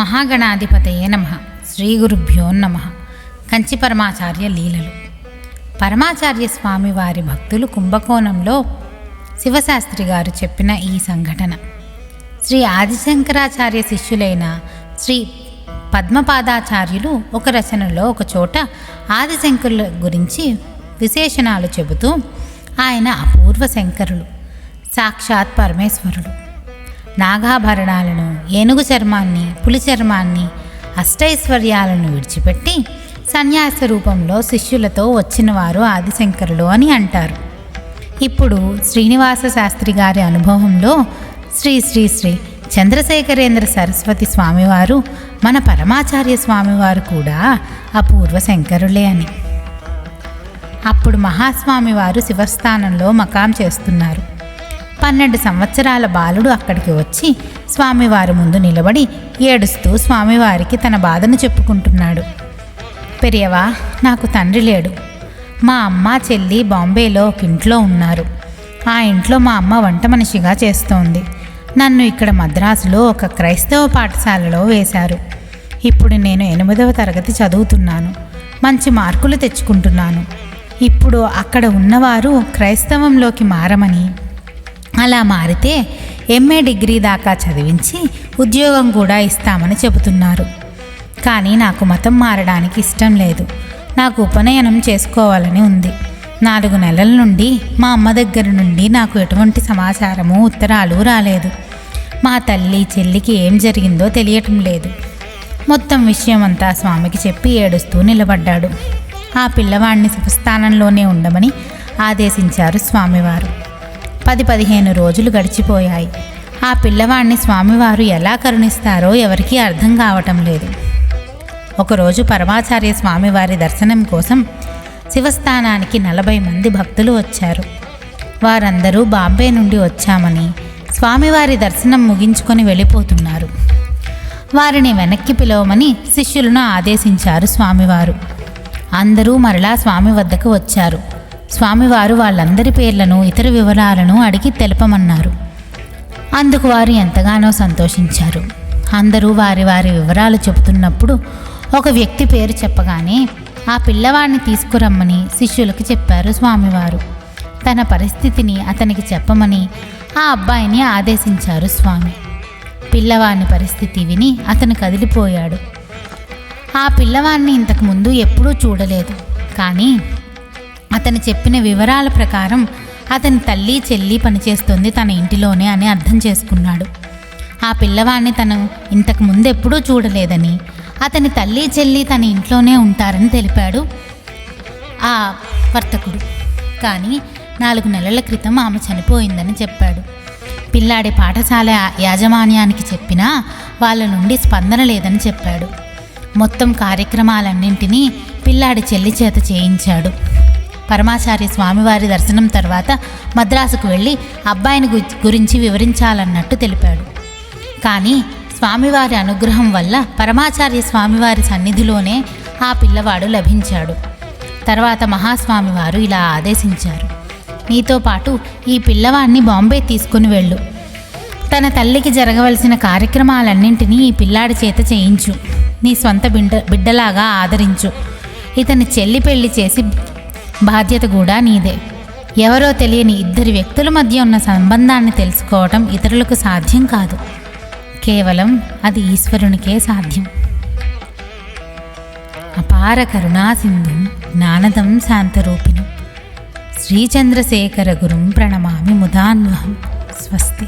మహాగణాధిపతయే నమ. శ్రీ గురుభ్యో నమ. కంచి పరమాచార్య లీలలు. పరమాచార్య స్వామి వారి భక్తులు కుంభకోణంలో శివశాస్త్రి గారు చెప్పిన ఈ సంఘటన. శ్రీ ఆదిశంకరాచార్య శిష్యులైన శ్రీ పద్మపాదాచార్యులు ఒక రచనలో ఒక చోట ఆదిశంకరుల గురించి విశేషణాలు చెబుతూ ఆయన అపూర్వ శంకరులు సాక్షాత్ పరమేశ్వరుడు నాగాభరణాలను ఏనుగు చర్మాన్ని పులి చర్మాన్ని అష్టైశ్వర్యాలను విడిచిపెట్టి సన్యాస రూపంలో శిష్యులతో వచ్చినవారు ఆదిశంకరులు అని అంటారు. ఇప్పుడు శ్రీనివాస శాస్త్రి గారి అనుభవంలో శ్రీ శ్రీ శ్రీ చంద్రశేఖరేంద్ర సరస్వతి స్వామివారు మన పరమాచార్య స్వామివారు కూడా అపూర్వ శంకరులే అని. అప్పుడు మహాస్వామివారు శివస్థానంలో మకాం చేస్తున్నారు. పన్నెండు సంవత్సరాల బాలుడు అక్కడికి వచ్చి స్వామివారి ముందు నిలబడి ఏడుస్తూ స్వామివారికి తన బాధను చెప్పుకుంటున్నాడు. పెరియవా నాకు తండ్రి లేడు. మా అమ్మ చెల్లి బాంబేలో ఒక ఇంట్లో ఉన్నారు. ఆ ఇంట్లో మా అమ్మ వంట మనిషిగా చేస్తోంది. నన్ను ఇక్కడ మద్రాసులో ఒక క్రైస్తవ పాఠశాలలో వేశారు. ఇప్పుడు నేను ఎనిమిదవ తరగతి చదువుతున్నాను. మంచి మార్కులు తెచ్చుకుంటున్నాను. ఇప్పుడు అక్కడ ఉన్నవారు క్రైస్తవంలోకి మారమని అలా మారితే ఎంఏ డిగ్రీ దాకా చదివించి ఉద్యోగం కూడా ఇస్తామని చెబుతున్నారు. కానీ నాకు మతం మారడానికి ఇష్టం లేదు. నాకు ఉపనయనం చేసుకోవాలని ఉంది. నాలుగు నెలల నుండి మా అమ్మ దగ్గర నుండి నాకు ఎటువంటి సమాచారము ఉత్తరాలు రాలేదు. మా తల్లి చెల్లికి ఏం జరిగిందో తెలియటం లేదు. మొత్తం విషయం అంతా స్వామికి చెప్పి ఏడుస్తూ నిలబడ్డాడు. ఆ పిల్లవాడిని శుభస్థానంలోనే ఉండమని ఆదేశించారు స్వామివారు. పది పదిహేను రోజులు గడిచిపోయాయి. ఆ పిల్లవాడిని స్వామివారు ఎలా కరుణిస్తారో ఎవరికీ అర్థం కావటం లేదు. ఒకరోజు పరమాచార్య స్వామివారి దర్శనం కోసం శివస్థానానికి నలభై మంది భక్తులు వచ్చారు. వారందరూ బాంబే నుండి వచ్చామని స్వామివారి దర్శనం ముగించుకొని వెళ్ళిపోతున్నారు. వారిని వెనక్కి పిలవమని శిష్యులను ఆదేశించారు స్వామివారు. అందరూ మరలా స్వామి వద్దకు వచ్చారు. స్వామివారు వాళ్ళందరి పేర్లను ఇతర వివరాలను అడిగి తెలపమన్నారు. అందుకు వారు ఎంతగానో సంతోషించారు. అందరూ వారి వారి వివరాలు చెబుతున్నప్పుడు ఒక వ్యక్తి పేరు చెప్పగానే ఆ పిల్లవాడిని తీసుకురమ్మని శిష్యులకు చెప్పారు స్వామివారు. తన పరిస్థితిని అతనికి చెప్పమని ఆ అబ్బాయిని ఆదేశించారు స్వామి. పిల్లవాని పరిస్థితి విని అతను కదిలిపోయాడు. ఆ పిల్లవాడిని ఇంతకు ముందు ఎప్పుడూ చూడలేదు. కానీ అతను చెప్పిన వివరాల ప్రకారం అతని తల్లి చెల్లి పనిచేస్తుంది తన ఇంటిలోనే అని అర్థం చేసుకున్నాడు. ఆ పిల్లవాడిని తను ఇంతకు ముందు ఎప్పుడూ చూడలేదని అతని తల్లి చెల్లి తన ఇంట్లోనే ఉంటారని తెలిపాడు ఆ వర్తకుడు. కానీ నాలుగు నెలల క్రితం ఆమె చనిపోయిందని చెప్పాడు. పిల్లాడి పాఠశాల యాజమాన్యానికి చెప్పినా వాళ్ళ నుండి స్పందన లేదని చెప్పాడు. మొత్తం కార్యక్రమాలన్నింటినీ పిల్లాడి చెల్లి చేత చేయించాడు. పరమాచార్య స్వామివారి దర్శనం తర్వాత మద్రాసుకు వెళ్ళి అబ్బాయిని గు- గురించి వివరించాలన్నట్టు తెలిపాడు. కానీ స్వామివారి అనుగ్రహం వల్ల పరమాచార్య స్వామివారి సన్నిధిలోనే ఆ పిల్లవాడు లభించాడు. తర్వాత మహాస్వామివారు ఇలా ఆదేశించారు. నీతో పాటు ఈ పిల్లవాడిని బాంబే తీసుకుని వెళ్ళు. తన తల్లికి జరగవలసిన కార్యక్రమాలన్నింటినీ ఈ పిల్లాడి చేత చేయించు. నీ సొంత బిడ్డ బిడ్డలాగా ఆదరించు. ఇతని చెల్లి పెళ్ళి చేసి బాధ్యత కూడా నీదే. ఎవరో తెలియని ఇద్దరి వ్యక్తుల మధ్య ఉన్న సంబంధాన్ని తెలుసుకోవటం ఇతరులకు సాధ్యం కాదు. కేవలం అది ఈశ్వరునికే సాధ్యం. అపార కరుణాసింధు జ్ఞానదం శాంతరూపిణి. శ్రీచంద్రశేఖర గురుం ప్రణమామి ముదాన్వహం. స్వస్తి.